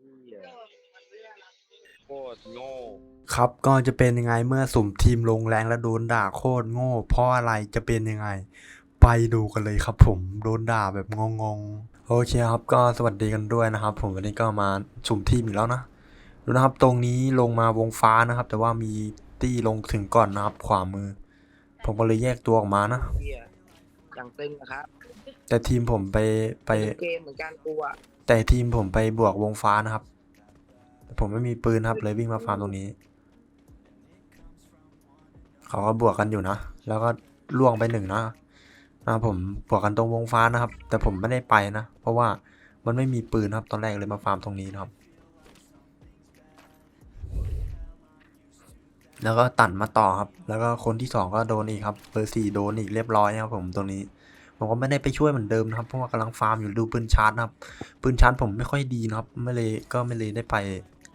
เหี้ยโคตรโง่ครับก็จะเป็นยังไงเมื่อสุ่มทีมลงแรงแล้วโดนด่าโคตรโง่ เพราะอะไรจะเป็นยังไง ไปดูกันเลยครับผมโดนด่าแบบงงๆโอเคครับก็สวัสดีกันด้วยนะครับ ผมวันนี้ก็มาสุ่มทีมอีกแล้วนะดูนะครับตรงนี้ลงมาวงฟ้านะครับ แต่ว่ามีตี้ลงถึงก่อนนะครับ ขวามือ ผมก็เลยแยกตัวออกมานะเฮียอย่างตึงนะครับ แต่ทีมผมไปไปเกมเหมือนกันกูอะ แต่ทีมผมไปบวกวงฟ้านะครับ แต่ผมไม่มีปืนครับเลยวิ่งมาฟาร์มตรงนี้ เขาก็บวกกันอยู่นะ แล้วก็ล่วงไปหนึ่งนะนะผมบวกกันตรงวงฟ้านะครับ แต่ผมไม่ได้ไปนะ เพราะว่ามันไม่มีปืนครับตอนแรกเลยมาฟาร์มตรงนี้นะครับ แล้วก็ตัดมาต่อครับ แล้วก็คนที่สองก็โดนอีกครับเบอร์สี่โดนอีกเรียบร้อยครับผมตรงนี้ ผมก็ไม่ได้ไปช่วยเหมือนเดิมนะครับ เพราะว่ากำลังฟาร์มอยู่ดูปืนชาร์จนะครับ ปืนชาร์จผมไม่ค่อยดีนะครับ ไม่เลยก็ไม่เลยได้ไป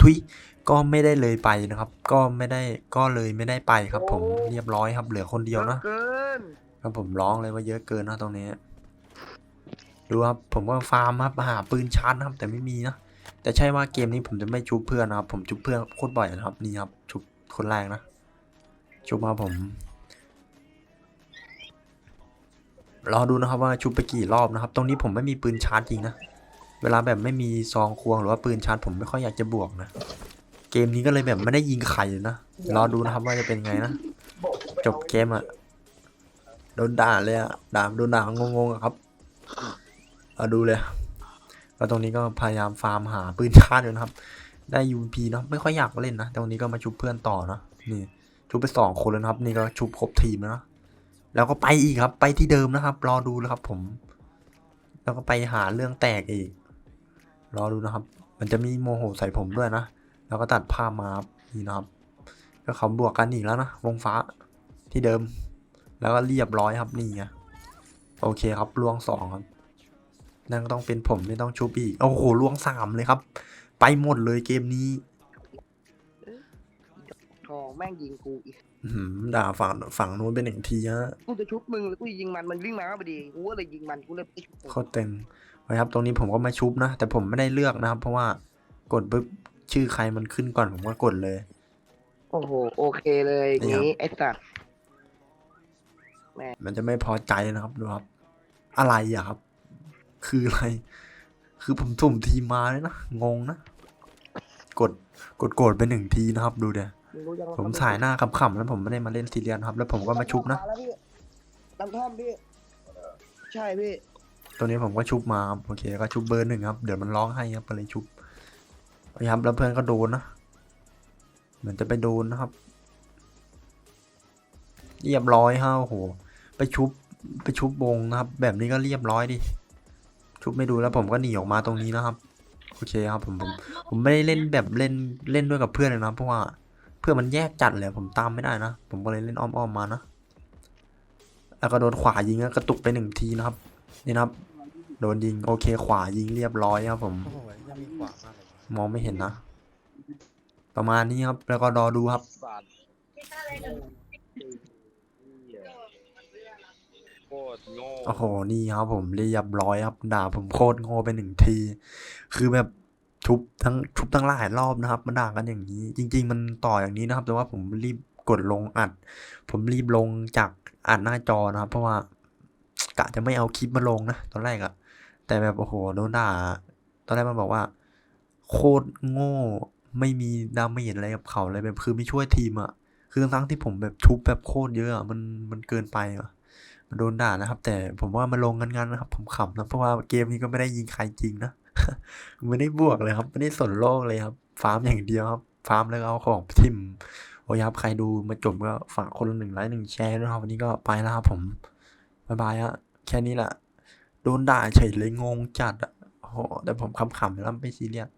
ทุยก็ไม่ได้เลยไปนะครับ ก็ไม่ได้ก็เลยไม่ได้ไปครับ ผมเรียบร้อยครับ เหลือคนเดียวนะเกินครับผมร้องเลยว่าเยอะเกินนะตรงนี้ดูครับผมก็ฟาร์มครับหาปืนชาร์จนะครับ แต่ไม่มีนะแต่ใช่ว่าเกมนี้ผมจะไม่ชุบเพื่อนนะครับ ผมชุบเพื่อนโคตรบ่อยนะครับนี่ครับชุบคนแรกนะชุบมาผม รอดูนะครับว่าชุบไปกี่รอบนะครับ ตรงนี้ผมไม่มีปืนชาร์จจริงนะ เวลาแบบไม่มีซองควงหรือว่าปืนชาร์จผมไม่ค่อยอยากจะบวกนะ เกมนี้ก็เลยแบบไม่ได้ยิงใครเลยนะ รอดูนะครับว่าจะเป็นไงนะ จบเกมอะโดนด่าเลยอะด่าโดนด่างงๆอะครับเอาดูเลยแล้วตรงนี้ก็พยายามฟาร์มหาปืนชาร์จอยู่นะครับ ได้ UMP เนาะไม่ค่อยอยากเล่นนะต่วันนี้ก็มาชุบเพื่อนต่อเนะนี่ชุบไปสองคนแล้วนะครับ นี่ก็ชุบครบทีมแล้วนะ แล้วก็ไปอีกครับ ไปที่เดิมนะครับ รอดูแล้วครับ ผม แล้วก็ไปหาเรื่องแตกอีก รอดูนะครับ มันจะมีโมโหใส่ผมด้วยนะ แล้วก็ตัดภาพมาครับนี่นะครับ ก็เขาบวกกันอีกแล้วนะ วงฟ้าที่เดิม แล้วก็เรียบร้อยครับนี่ไงโอเคครับล่วงสองครับ นั่นก็ต้องเป็นผมไม่ต้องชุบอีก โอ้โหล่วงสามเลยครับ ไปหมดเลยเกมนี้ ทองแม่งยิงกูอีกอื้อหือด่าฝั่งฝั่งนู้นเป็นหนึ่งทีฮะกูจะชุบมึงแล้วกูจะยิงมันมันวิ่งมาพอดีกูก็เลยยิงมันกูเลยไปชุบมึงโคตรเต็มนะครับ ตรงนี้ผมก็มาชุบนะ แต่ผมไม่ได้เลือกนะครับ เพราะว่ากดปุ๊บชื่อใครมันขึ้นก่อนผมก็กดเลย โอ้โหโอเคเลยอย่างนี่นี้ครับไอ้สัตว์มันจะไม่พอใจนะครับดูครับ อะไรอะครับ คืออะไร คือผมสุ่มทีมมาเลยนะ งงนะ กด กดโกรธไปหนึ่งทีนะครับ ดูเดี๋ยวง รู้ยังว่ผมสายหน้าขำๆแล้วผมไม่ได้มาเล่นซีเรียสนะครับ แล้วผมก็มาชุบนะแล้วพี่ลำท่อมพี่ ใช่พี่ ตัวนี้ผมก็ชุบมาครับโอเคก็ชุบเบอร์หนึ่งครับ เดี๋ยวมันร้องให้ครับก็เลยชุบนะครับแล้วเพื่อนก็โดนนะ เหมือนจะไปโดนนะครับเรียบร้อยฮะโอ้โห ไปชุบไปชุบวงนะครับ แบบนี้ก็เรียบร้อยดิ ชุบไม่ดูแล้วผมก็หนีออกมาตรงนี้นะครับ โอเคครับผมผมผมไม่ได้เล่นแบบเล่นเล่นด้วยกับเพื่อนเลยนะเพราะว่าเพื่อนมันแยกจัดเลยผมตามไม่ได้นะ ผมก็เลยเล่นอ้อมๆมานะแล้วก็โดนขวายิงแล้วกระตุกไปหนึ่งทีนะครับนี่นะครับ โดนยิงโอเคขวายิงเรียบร้อยครับผมโอ้ยยังมีขวางมากเลยมองไม่เห็นนะ ประมาณนี้ครับ แล้วก็รอดูครับสัตว์เหี้ยโคตรโง่โอ้โหนี่ครับผมเรียบร้อยครับ ด่าผมโคตรโง่ไปหนึ่งที คือแบบ ชุบทั้งชุบทั้งหลายรอบนะครับ มันด่ากันอย่างนี้ จริง ๆ มันต่ออย่างนี้นะครับ แต่ว่าผมรีบกดลงอัด ผมรีบลงจากอัดหน้าจอนะครับ เพราะว่ากะจะไม่เอาคลิปมาลงนะตอนแรกอะแต่แบบโอ้โหโดนด่า ตอนแรกมันบอกว่า โคตรโง่ไม่มีดาเมจอะไรกับเขาเลยแบบคือไม่ช่วยทีมอะคือทั้งๆที่ผมแบบชุบแบบโคตรเยอะอะมันมันเกินไปอะมันโดนด่านะครับ แต่ผมว่ามาลงกันงานนะครับ ผมขำนะเพราะว่าเกมนี้ก็ไม่ได้ยิงใครจริงนะ ไม่ได้บวกเลยครับ ไม่ได้สนโลกเลยครับ ฟาร์มอย่างเดียวครับ ฟาร์มแล้วเอาของทิมโอ้ยครับใครดูมาจบก็ฝากคนหนึ่งไลค์หนึ่งแชร์ด้วยครับ วันนี้ก็ไปแล้วครับผมบายบายฮะแค่นี้แหละ โดนด่าเฉยเลยงงจัดอะโอ้โหแต่ผมขำๆแล้วไม่ซีเรียส